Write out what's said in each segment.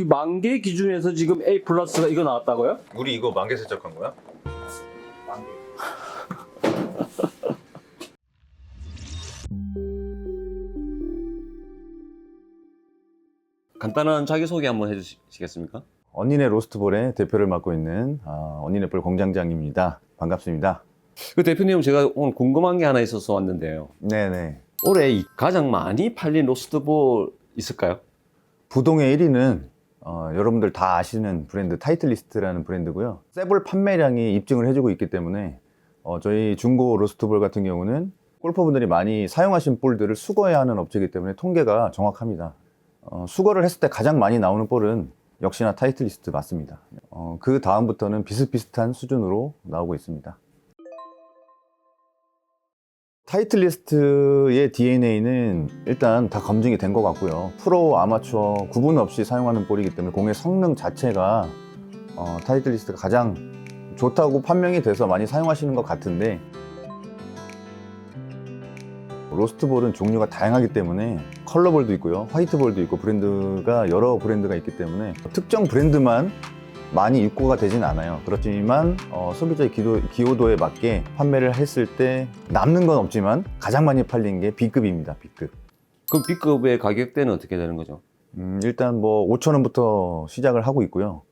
그 만개 기준에서 지금 A 플러스가 이거 나왔다고요? 우리 이거 만개 세척한 거야? 간단한 자기소개 한번 해주시겠습니까? 언니네 로스트볼의 대표를 맡고 있는 아, 언니네 볼 공장장입니다. 반갑습니다. 그 대표님 제가 오늘 궁금한 게 하나 있어서 왔는데요. 네네. 올해 이 가장 많이 팔린 로스트볼 있을까요? 부동의 1위는 어, 여러분들 다 아시는 브랜드 타이틀리스트라는 브랜드고요. 세볼 판매량이 입증을 해주고 있기 때문에 어, 저희 중고 로스트볼 같은 경우는 골퍼분들이 많이 사용하신 볼들을 수거해야 하는 업체이기 때문에 통계가 정확합니다. 어, 수거를 했을 때 가장 많이 나오는 볼은 역시나 타이틀리스트 맞습니다. 어, 그 다음부터는 비슷비슷한 수준으로 나오고 있습니다. 타이틀리스트의 DNA는 일단 다 검증이 된 것 같고요. 프로, 아마추어 구분 없이 사용하는 볼이기 때문에 공의 성능 자체가 어, 타이틀리스트가 가장 좋다고 판명이 돼서 많이 사용하시는 것 같은데 로스트볼은 종류가 다양하기 때문에 컬러볼도 있고요. 화이트볼도 있고 브랜드가 여러 브랜드가 있기 때문에 특정 브랜드만 많이 입고가 되진 않아요. 그렇지만 어, 소비자의 기도, 기호도에 맞게 판매를 했을 때 남는 건 없지만 가장 많이 팔린 게 B급입니다. B급. 그 B급의 가격대는 어떻게 되는 거죠? 음, 일단 뭐 5천 원부터 시작을 하고 있고요.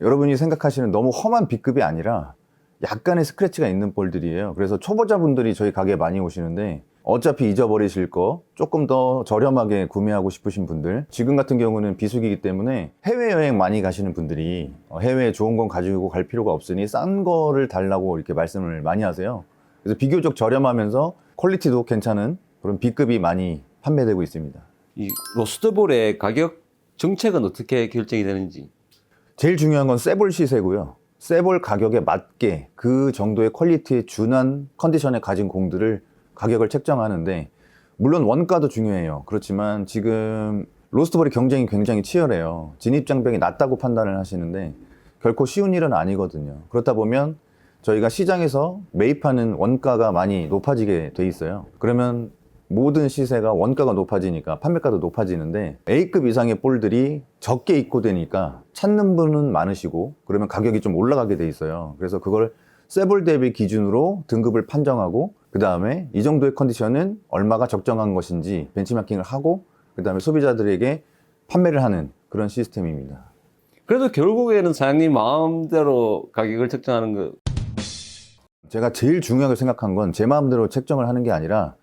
여러분이 생각하시는 너무 험한 B급이 아니라 약간의 스크래치가 있는 볼들이에요. 그래서 초보자분들이 저희 가게에 많이 오시는데 어차피 잊어버리실 거 조금 더 저렴하게 구매하고 싶으신 분들 지금 같은 경우는 비수기이기 때문에 해외여행 많이 가시는 분들이 어, 해외에 좋은 건 가지고 갈 필요가 없으니 싼 거를 달라고 이렇게 말씀을 많이 하세요. 그래서 비교적 저렴하면서 퀄리티도 괜찮은 그런 B급이 많이 판매되고 있습니다. 이 로스트볼의 가격 정책은 어떻게 결정이 되는지 제일 중요한 건 세볼 시세고요. 세볼 가격에 맞게 그 정도의 퀄리티에 준한 컨디션에 가진 공들을 가격을 책정하는데 물론 원가도 중요해요. 그렇지만 지금 로스트볼의 경쟁이 굉장히 치열해요. 진입 장벽이 낮다고 판단을 하시는데 결코 쉬운 일은 아니거든요. 그렇다 보면 저희가 시장에서 매입하는 원가가 많이 높아지게 돼 있어요. 그러면 모든 시세가 원가가 높아지니까 판매가도 높아지는데 A급 이상의 볼들이 적게 입고되니까 찾는 분은 많으시고 그러면 가격이 좀 올라가게 돼 있어요. 그래서 그걸 세볼 대비 기준으로 등급을 판정하고 그 다음에 이 정도의 컨디션은 얼마가 적정한 것인지 벤치마킹을 하고 그 다음에 소비자들에게 판매를 하는 그런 시스템입니다. 그래도 결국에는 사장님 마음대로 가격을 책정하는 거 제가 제일 중요하게 생각한 건 제 마음대로 책정을 하는 게 아니라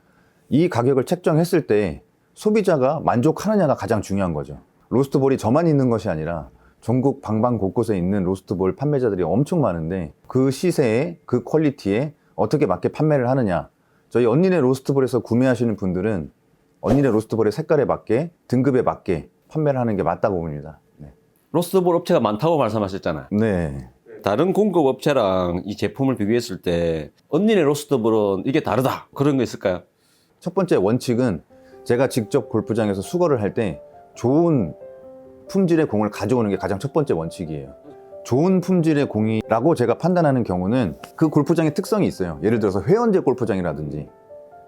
이 가격을 책정했을 때 소비자가 만족하느냐가 가장 중요한 거죠. 로스트볼이 저만 있는 것이 아니라 전국 방방 곳곳에 있는 로스트볼 판매자들이 엄청 많은데 그 시세에 그 퀄리티에 어떻게 맞게 판매를 하느냐. 저희 언니네 로스트볼에서 구매하시는 분들은 언니네 로스트볼의 색깔에 맞게 등급에 맞게 판매를 하는 게 맞다고 봅니다. 네. 로스트볼 업체가 많다고 말씀하셨잖아요. 네. 다른 공급 업체랑 이 제품을 비교했을 때 언니네 로스트볼은 이게 다르다 그런 거 있을까요? 첫 번째 원칙은 제가 직접 골프장에서 수거를 할 때 좋은 품질의 공을 가져오는 게 가장 첫 번째 원칙이에요. 좋은 품질의 공이라고 제가 판단하는 경우는 그 골프장의 특성이 있어요. 예를 들어서 회원제 골프장이라든지,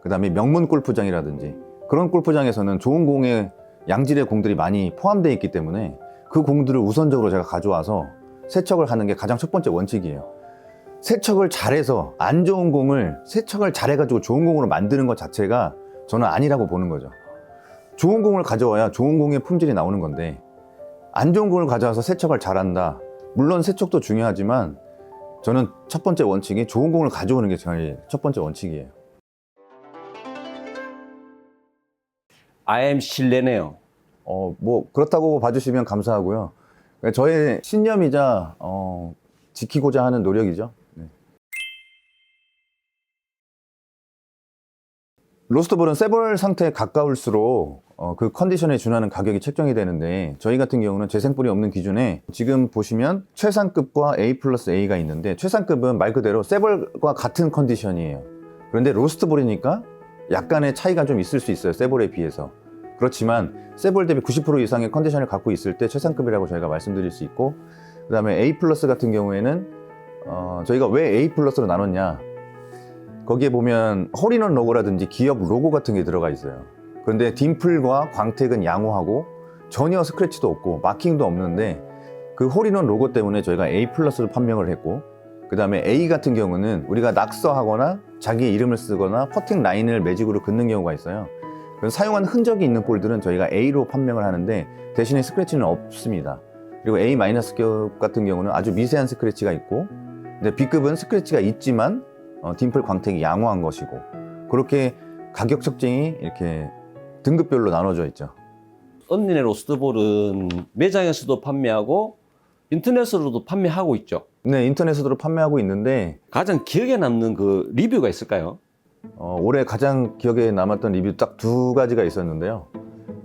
그 다음에 명문 골프장이라든지, 그런 골프장에서는 좋은 공의 양질의 공들이 많이 포함되어 있기 때문에 그 공들을 우선적으로 제가 가져와서 세척을 하는 게 가장 첫 번째 원칙이에요. 세척을 잘해서 안 좋은 공을 세척을 잘해가지고 좋은 공으로 만드는 것 자체가 저는 아니라고 보는 거죠. 좋은 공을 가져와야 좋은 공의 품질이 나오는 건데 안 좋은 공을 가져와서 세척을 잘한다. 물론 세척도 중요하지만 저는 첫 번째 원칙이 좋은 공을 가져오는 게 저의 첫 번째 원칙이에요. IM 실내네요. 어, 뭐 그렇다고 봐주시면 감사하고요. 저의 신념이자 어, 지키고자 하는 노력이죠. 로스트볼은 세볼 상태에 가까울수록 어, 그 컨디션에 준하는 가격이 책정이 되는데 저희 같은 경우는 재생볼이 없는 기준에 지금 보시면 최상급과 A 플러스 A가 있는데 최상급은 말 그대로 세볼과 같은 컨디션이에요. 그런데 로스트볼이니까 약간의 차이가 좀 있을 수 있어요. 세볼에 비해서. 그렇지만 세볼 대비 90% 이상의 컨디션을 갖고 있을 때 최상급이라고 저희가 말씀드릴 수 있고 그 다음에 A 플러스 같은 경우에는 어, 저희가 왜 A 플러스로 나눴냐 거기에 보면 홀인원 로고라든지 기업 로고 같은 게 들어가 있어요 그런데 딤플과 광택은 양호하고 전혀 스크래치도 없고 마킹도 없는데 그 홀인원 로고 때문에 저희가 A 플러스를 판명을 했고 그 다음에 A 같은 경우는 우리가 낙서하거나 자기의 이름을 쓰거나 퍼팅 라인을 매직으로 긋는 경우가 있어요. 사용한 흔적이 있는 볼들은 저희가 A로 판명을 하는데 대신에 스크래치는 없습니다. 그리고 A 급 같은 경우는 아주 미세한 스크래치가 있고 근데 B급은 스크래치가 있지만 어, 딤플 광택이 양호한 것이고 그렇게 가격 측정이 이렇게 등급별로 나눠져 있죠. 언니네 로스트볼은 매장에서도 판매하고 인터넷으로도 판매하고 있죠. 네, 인터넷으로 판매하고 있는데 가장 기억에 남는 그 리뷰가 있을까요? 어, 올해 가장 기억에 남았던 리뷰 딱 두 가지가 있었는데요.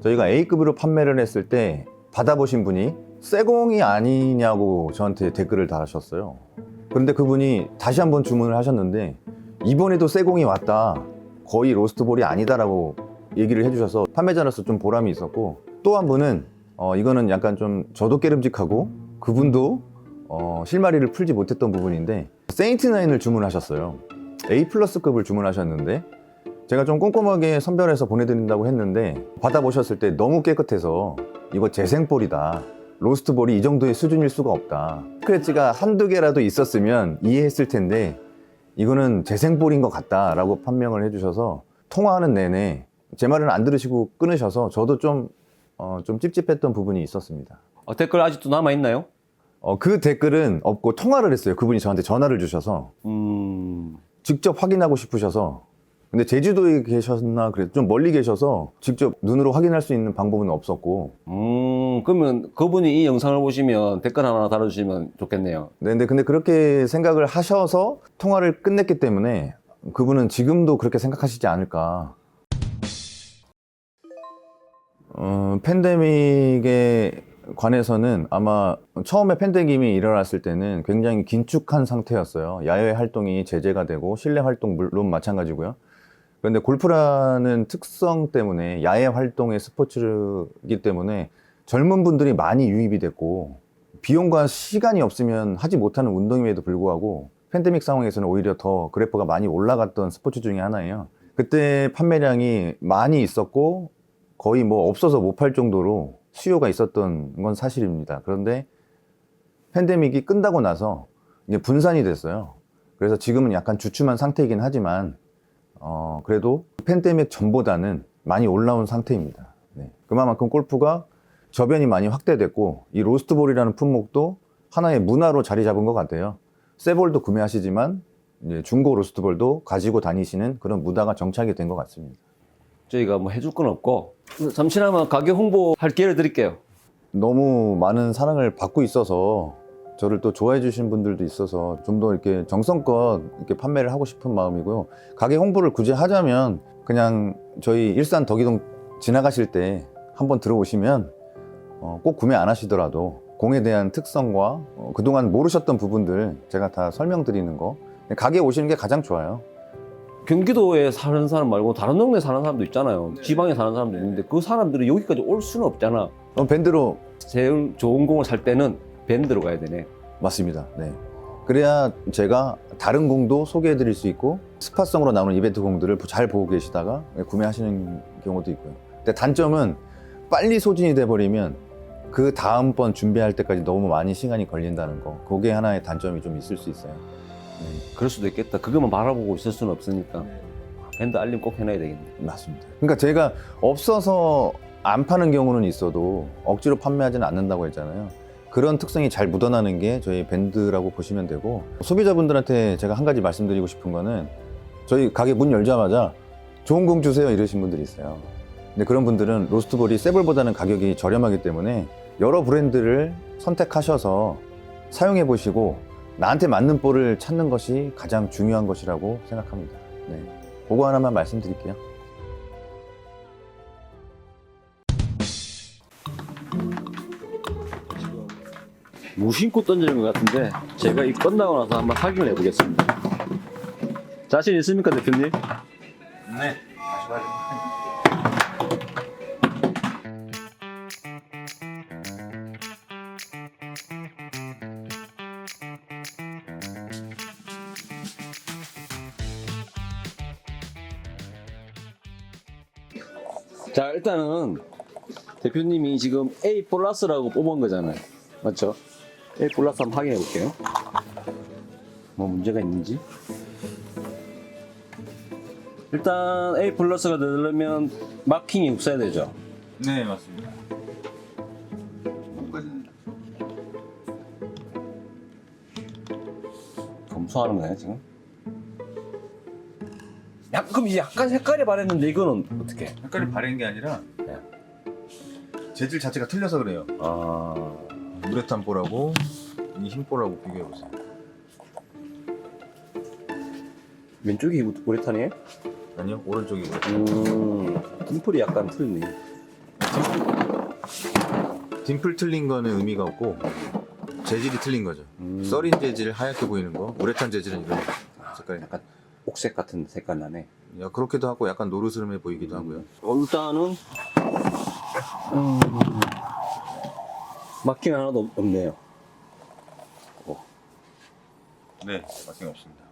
저희가 A급으로 판매를 했을 때 받아보신 분이 쇠공이 아니냐고 저한테 댓글을 달으셨어요. 그런데 그분이 다시 한번 주문을 하셨는데 이번에도 쇠공이 왔다. 거의 로스트볼이 아니다라고 얘기를 해주셔서 판매자로서 좀 보람이 있었고 또 한 분은 어, 이거는 약간 좀 저도 깨름직하고 그분도 어, 실마리를 풀지 못했던 부분인데 세인트9을 주문하셨어요. A 플러스급을 주문하셨는데 제가 좀 꼼꼼하게 선별해서 보내드린다고 했는데 받아보셨을 때 너무 깨끗해서 이거 재생볼이다. 로스트볼이 이 정도의 수준일 수가 없다. 스크래치가 한두 개라도 있었으면 이해했을 텐데 이거는 재생볼인 것 같다라고 판명을 해주셔서 통화하는 내내 제 말은 안 들으시고 끊으셔서 저도 좀, 어, 좀 찝찝했던 부분이 있었습니다. 어, 댓글 아직도 남아있나요? 어, 그 댓글은 없고 통화를 했어요. 그분이 저한테 전화를 주셔서 음, 직접 확인하고 싶으셔서 근데 제주도에 계셨나 그래 좀 멀리 계셔서 직접 눈으로 확인할 수 있는 방법은 없었고 음, 그러면 그분이 이 영상을 보시면 댓글 하나 달아주시면 좋겠네요. 네, 근데 근데 그렇게 생각을 하셔서 통화를 끝냈기 때문에 그분은 지금도 그렇게 생각하시지 않을까. 어, 팬데믹에 관해서는 아마 처음에 팬데믹이 일어났을 때는 굉장히 긴축한 상태였어요. 야외 활동이 제재가 되고 실내 활동 물론 마찬가지고요. 그런데 골프라는 특성 때문에 야외 활동의 스포츠이기 때문에 젊은 분들이 많이 유입이 됐고 비용과 시간이 없으면 하지 못하는 운동임에도 불구하고 팬데믹 상황에서는 오히려 더 그래프가 많이 올라갔던 스포츠 중에 하나예요. 그때 판매량이 많이 있었고 거의 뭐 없어서 못 팔 정도로 수요가 있었던 건 사실입니다. 그런데 팬데믹이 끝나고 나서 이제 분산이 됐어요. 그래서 지금은 약간 주춤한 상태이긴 하지만 어, 그래도 팬데믹 전보다는 많이 올라온 상태입니다. 네. 그만큼 골프가 저변이 많이 확대됐고 이 로스트볼이라는 품목도 하나의 문화로 자리 잡은 것 같아요. 새볼도 구매하시지만 중고 로스트볼도 가지고 다니시는 그런 문화가 정착이 된 것 같습니다. 저희가 뭐 해줄 건 없고 잠시나마 가격 홍보할 기회를 드릴게요. 너무 많은 사랑을 받고 있어서 저를 또 좋아해 주신 분들도 있어서 좀 더 이렇게 정성껏 이렇게 판매를 하고 싶은 마음이고요. 가게 홍보를 굳이 하자면 그냥 저희 일산 덕이동 지나가실 때 한번 들어오시면 어, 꼭 구매 안 하시더라도 공에 대한 특성과 어, 그동안 모르셨던 부분들 제가 다 설명드리는 거 가게 오시는 게 가장 좋아요. 경기도에 사는 사람 말고 다른 동네 사는 사람도 있잖아요. 지방에 사는 사람도 있는데 그 사람들이 여기까지 올 수는 없잖아. 어, 밴드로 제일 좋은 공을 살 때는 밴드로 가야 되네. 맞습니다. 네. 그래야 제가 다른 공도 소개해 드릴 수 있고 스파성으로 나오는 이벤트 공들을 잘 보고 계시다가 구매하시는 경우도 있고요. 근데 단점은 빨리 소진이 돼 버리면 그 다음번 준비할 때까지 너무 많이 시간이 걸린다는 거. 그게 하나의 단점이 좀 있을 수 있어요. 네, 그럴 수도 있겠다. 그것만 바라보고 있을 수는 없으니까. 밴드 알림 꼭 해놔야 되겠네. 맞습니다. 그러니까 제가 없어서 안 파는 경우는 있어도 억지로 판매하지는 않는다고 했잖아요. 그런 특성이 잘 묻어나는 게 저희 밴드라고 보시면 되고 소비자분들한테 제가 한 가지 말씀드리고 싶은 거는 저희 가게 문 열자마자 좋은 공 주세요 이러신 분들이 있어요. 근데 그런 분들은 로스트볼이 세볼보다는 가격이 저렴하기 때문에 여러 브랜드를 선택하셔서 사용해 보시고 나한테 맞는 볼을 찾는 것이 가장 중요한 것이라고 생각합니다. 네. 그거 하나만 말씀드릴게요. 무심코 던지는 것 같은데 제가 이 끝나고 나서 한번 확인을 해보겠습니다. 자신 있습니까, 대표님? 네. 자, 일단은 대표님이 지금 A 플러스라고 뽑은 거잖아요. 맞죠? A 플러스 한번 확인해 볼게요. 뭐 문제가 있는지. 일단 A 플러스가 되려면 마킹이 없어야 되죠. 네 맞습니다. 검수하는 거예요 지금? 약, 그럼 약간 색깔이 바랬는데 이거는 어떻게? 색깔이 바른 게 아니라 네. 재질 자체가 틀려서 그래요. 아 우레탄 볼하고 이 흰볼하고 비교해 보세요. 왼쪽이 우레탄이에요? 아니요 오른쪽이 우레탄. 음 dim플이 약간 틀리네. 딤플 틀린 거는 의미가 없고 재질이 틀린 거죠. 음. 썰인 재질 하얗게 보이는 거, 우레탄 재질은 이런 색깔이. 약간 옥색 같은 색깔 나네. 야, 그렇게도 하고 약간 노르스름해 보이기도 하고요. 어, 일단은 음, 마킹 하나도 없- 없네요. 네, 마킹 없습니다.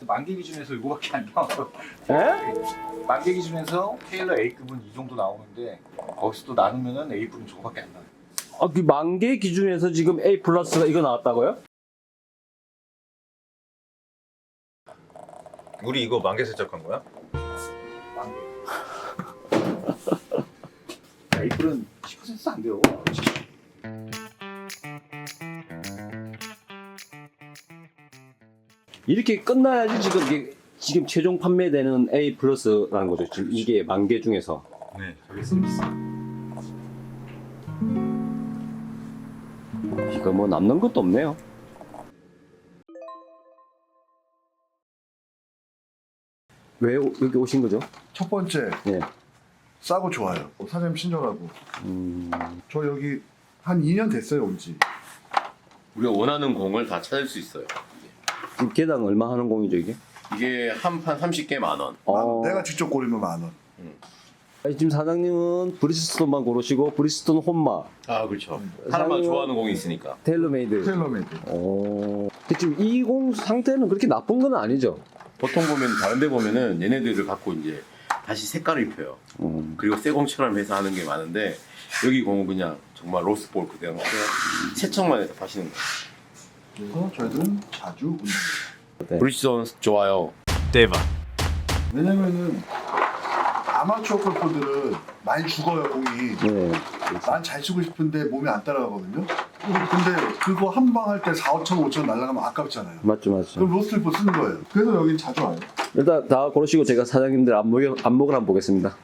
만개 기준에서 이거밖에 안 나와요. 에? 만개 기준에서 테일러 A급은 이 정도 나오는데 거기서 또 나누면은 A급은 저거밖에 안 나와요. 아, 그 만개 기준에서 지금 A 플러스가 이거 나왔다고요? 우리 이거 만개 세척한 거야? A급은 10%도 안 돼요. 이렇게 끝나야지 지금 이게 지금 최종 판매되는 A 플러스라는 거죠. 지금 이게 만 개 중에서. 네, 저기 서비스. 이거 뭐 남는 것도 없네요. 왜 오- 여기 오신 거죠? 첫 번째 예. 싸고 좋아요. 사장님 친절하고. 음, 저 여기 한 2년 됐어요 온지. 우리가 원하는 공을 다 찾을 수 있어요. 지금 개당 얼마 하는 공이죠 이게? 이게 한 판 30개 만 원. 어, 내가 직접 고르면 만 원. 아니, 지금 사장님은 브리스톤만 고르시고 브리스톤 홈마, 아 그렇죠. 하나만 상의와- 좋아하는 공이 있으니까. 테일러메이드. 테일러메이드. 어, 근데 지금 이 공 상태는 그렇게 나쁜 건 아니죠? 보통 보면 다른데 보면은 얘네들을 갖고 이제 다시 색깔을 입혀요. 음. 그리고 새 공처럼 해서 하는 게 많은데 여기 공은 그냥 정말 로스볼 그대로 세척만 해서 파시는 거예요. 그래서 저희들은 자주 운동. 네. 브리스톤 좋아요. 왜냐면은 아마추어 골퍼들은 많이 죽어요 공이. 네. 난 잘 치고 싶은데 몸이 안 따라가거든요. 근데 그거 한 방 할 때 4, 5천, 5천 날라가면 아깝잖아요. 맞죠, 맞죠. 그럼 로스트리퍼 쓰는 거예요. 그래서 여긴 자주 와요. 일단 다 고르시고 제가 사장님들 안목을, 안목을 한번 보겠습니다.